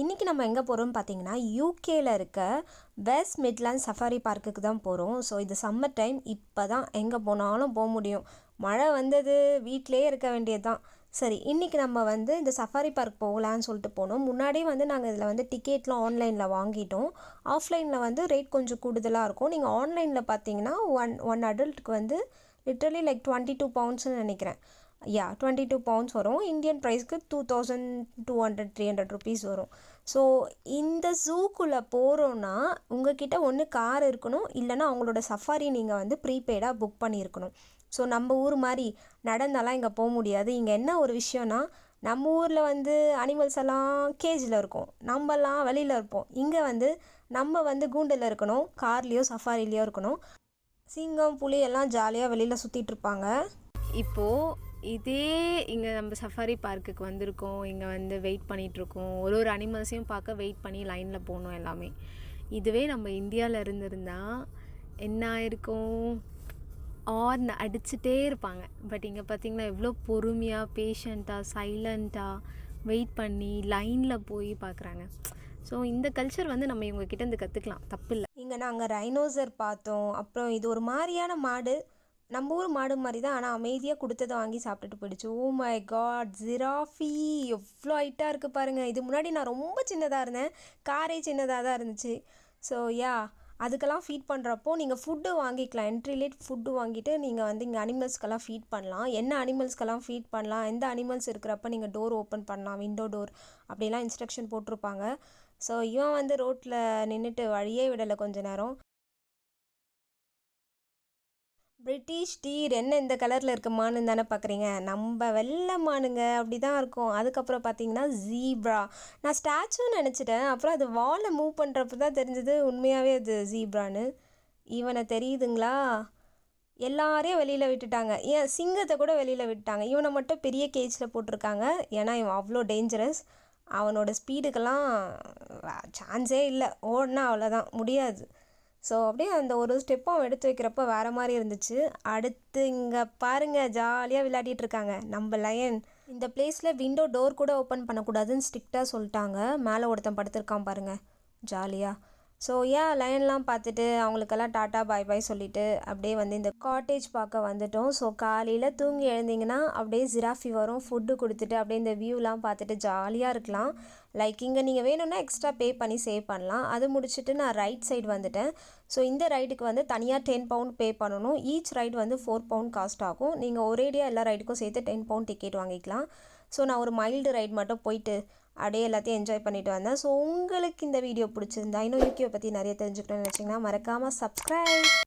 இன்றைக்கி நம்ம எங்கே போகிறோம்னு பார்த்தீங்கன்னா யூகேயில் இருக்க வெஸ்ட் மிட்லாண்ட் சஃபாரி பார்க்குக்கு தான் போகிறோம் ஸோ இது சம்மர் டைம் இப்போ தான் எங்கே போனாலும் போக முடியும். மழை வந்தது வீட்டிலே இருக்க வேண்டியது தான் சரி இன்றைக்கி நம்ம வந்து இந்த சஃபாரி பார்க் போகலான்னு சொல்லிட்டு போனோம். முன்னாடியே வந்து நாங்கள் இதில் வந்து டிக்கெட்லாம் ஆன்லைனில் வாங்கிட்டோம். ஆஃப்லைனில் வந்து ரேட் கொஞ்சம் கூடுதலாக இருக்கும். நீங்கள் ஆன்லைனில் பார்த்தீங்கன்னா ஒன் ஒன் அடல்ட்டுக்கு வந்து லிட்ரலி லைக் டுவெண்ட்டி டூ பவுண்ட்ஸ்னு நினைக்கிறேன். யா டுவெண்ட்டி டூ பவுண்ட்ஸ் வரும் இந்தியன் ப்ரைஸ்க்கு two thousand two hundred three hundred rupees வரும். ஸோ இந்த ஜூக்குள்ளே போகிறோன்னா உங்ககிட்ட ஒன்று கார் இருக்கணும். இல்லைன்னா அவங்களோட சஃபாரி நீங்கள் வந்து ப்ரீபெய்டாக புக் பண்ணியிருக்கணும். ஸோ நம்ம ஊர் மாதிரி நடந்தாலாம் இங்கே போக முடியாது. இங்கே என்ன ஒரு விஷயம்னா நம்ம ஊரில் வந்து அனிமல்ஸ் எல்லாம் கேஜில் இருக்கும். நம்மலாம் வெளியில் இருப்போம். இங்கே வந்து நம்ம வந்து கூண்டில் இருக்கணும். கார்லேயோ சஃபாரிலேயோ இருக்கணும். சிங்கம் புலி எல்லாம் ஜாலியாக வெளியில் சுற்றிட்டு இருப்பாங்க. இப்போது இதே இங்கே நம்ம சஃபாரி பார்க்குக்கு வந்திருக்கோம். இங்கே வந்து வெயிட் பண்ணிகிட்ருக்கோம் ஒரு ஒரு அனிமல்ஸையும் பார்க்க வெயிட் பண்ணி லைனில் போகணும் எல்லாமே. இதுவே நம்ம இந்தியாவில் இருந்திருந்தால் என்ன ஆயிருக்கும்? ஆர்ன் அடிச்சுட்டே இருப்பாங்க. பட் இங்கே பார்த்தீங்கன்னா எவ்வளோ பொறுமையாக பேஷண்ட்டாக சைலண்ட்டாக வெயிட் பண்ணி லைனில் போய் பார்க்குறாங்க ஸோ இந்த கல்ச்சர் வந்து நம்ம இவங்கக்கிட்ட இருந்து கற்றுக்கலாம் தப்பு இல்லை இங்கே நாங்கள் ரைனோசர் பார்த்தோம். அப்புறம் இது ஒரு மாதிரியான மாடு. நம்ம ஊர் மாடு மாதிரி தான் ஆனால் அமைதியாக கொடுத்ததை வாங்கி சாப்பிட்டுட்டு போயிடுச்சு. Oh my god giraffe. எவ்வளோ ஹைட்டாக இருக்குது பாருங்கள் இது முன்னாடி நான் ரொம்ப சின்னதாக இருந்தேன். காரே சின்னதாக தான் இருந்துச்சு. ஸோ யா அதுக்கெல்லாம் ஃபீட் பண்ணுறப்போ நீங்கள் ஃபுட்டு வாங்கிக்கலாம். என்ட்ரிலேட் ஃபுட்டு வாங்கிட்டு நீங்கள் வந்து இங்கே அனிமல்ஸ்க்கெல்லாம் ஃபீட் பண்ணலாம். என்ன அனிமல்ஸ்க்கெல்லாம் ஃபீட் பண்ணலாம்? எந்த அனிமல்ஸ் இருக்கிறப்ப நீங்கள் டோர் ஓப்பன் பண்ணலாம்? விண்டோ டோர் அப்படிலாம் இன்ஸ்ட்ரக்ஷன் போட்டிருப்பாங்க. ஸோ இவன் வந்து ரோட்டில் நின்றுட்டு வழியே விடலை கொஞ்ச நேரம். பிரிட்டிஷ் டீர் என்ன இந்த கலரில் இருக்க மானுன்னு தானே பார்க்குறீங்க நம்ம வெள்ளை மானுங்க அப்படி தான் இருக்கும். அதுக்கப்புறம் பார்த்தீங்கன்னா ஜீப்ரா நான் ஸ்டாச்சுன்னு நினச்சிட்டேன். அப்புறம் அது வாலை மூவ் பண்ணுறப்ப தான் தெரிஞ்சது. உண்மையாகவே அது ஜீப்ரான்னு இவனை தெரியுதுங்களா? எல்லாரையும் வெளியில் விட்டுட்டாங்க. ஏன் சிங்கத்தை கூட வெளியில் விட்டுட்டாங்க. இவனை மட்டும் பெரிய கேஜில் போட்டிருக்காங்க. ஏன்னா இவன் அவ்வளோ டேஞ்சரஸ் அவனோட ஸ்பீடுக்கெல்லாம் சான்ஸே இல்லை. ஓடினா அவ்வளோதான் முடியாது. ஸோ அப்படியே அந்த ஒரு ஸ்டெப்பும் அவன் எடுத்து வைக்கிறப்ப வேறு மாதிரி இருந்துச்சு. அடுத்து இங்கே பாருங்கள் ஜாலியாக விளையாடிட்டு இருக்காங்க. நம்ம லயன் இந்த பிளேஸில் விண்டோ டோர் கூட ஓப்பன் பண்ணக்கூடாதுன்னு ஸ்ட்ரிக்டாக சொல்லிட்டாங்க. மேலே ஒருத்தன் படுத்திருக்கான் பாருங்கள் ஜாலியாக ஸோ ஏன் லைன்லாம் பார்த்துட்டு அவங்களுக்கெல்லாம் டாட்டா பாய் பாய் சொல்லிவிட்டு அப்படியே வந்து இந்த காட்டேஜ் பார்க்க வந்துட்டோம். ஸோ காலையில் தூங்கி எழுந்திங்கன்னா அப்படியே ஜிராஃபி வரும். ஃபுட்டு கொடுத்துட்டு அப்படியே இந்த வியூலாம் பார்த்துட்டு ஜாலியாக இருக்கலாம். லைக் இங்கே நீங்கள் வேணும்னா எக்ஸ்ட்ரா பே பண்ணி சேவ் பண்ணலாம். அது முடிச்சுட்டு நான் ரைட் சைடு வந்துட்டேன். ஸோ இந்த ரைடுக்கு வந்து தனியாக டென் பவுண்ட் பே பண்ணணும். ஈச் ரைடு வந்து ஃபோர் பவுண்ட் காஸ்ட் ஆகும். நீங்கள் ஒரேடியாக எல்லா ரைடுக்கும் சேர்த்து டென் பவுண்ட் டிக்கெட் வாங்கிக்கலாம். ஸோ நான் ஒரு மைல்டு ரைட் மட்டும் போயிட்டு அப்படியே எல்லாத்தையும் என்ஜாய் பண்ணிட்டு வந்தேன். ஸோ உங்களுக்கு இந்த வீடியோ பிடிச்சிருந்தா இன்னும் யூகேவை பற்றி நிறைய தெரிஞ்சுக்கணும்னு நினச்சிங்கன்னா மறக்காமல் சப்ஸ்கிரைப்